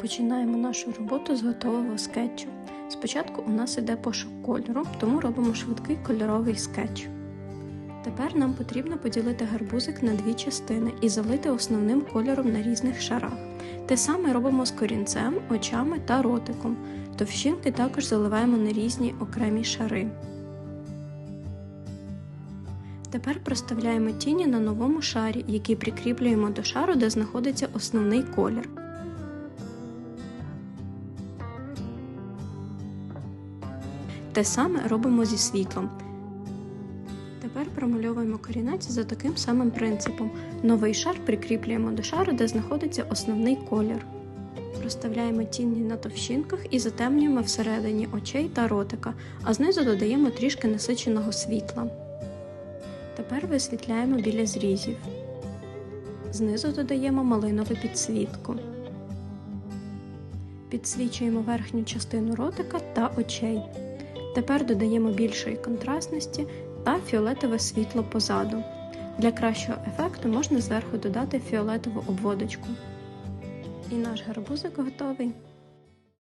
Починаємо нашу роботу з готового скетчу. Спочатку у нас іде пошук кольору, тому робимо швидкий кольоровий скетч. Тепер нам потрібно поділити гарбузик на дві частини і залити основним кольором на різних шарах. Те саме робимо з корінцем, очами та ротиком. Товщинки також заливаємо на різні окремі шари. Тепер проставляємо тіні на новому шарі, який прикріплюємо до шару, де знаходиться основний колір. Те саме робимо зі світлом. Тепер промальовуємо корінець за таким самим принципом. Новий шар прикріплюємо до шару, де знаходиться основний колір. Розставляємо тіні на товщинках і затемнюємо всередині очей та ротика, а знизу додаємо трішки насиченого світла. Тепер висвітляємо біля зрізів. Знизу додаємо малинову підсвітку. Підсвічуємо верхню частину ротика та очей. Тепер додаємо більшої контрастності та фіолетове світло позаду. Для кращого ефекту можна зверху додати фіолетову обводочку. І наш гарбузик готовий.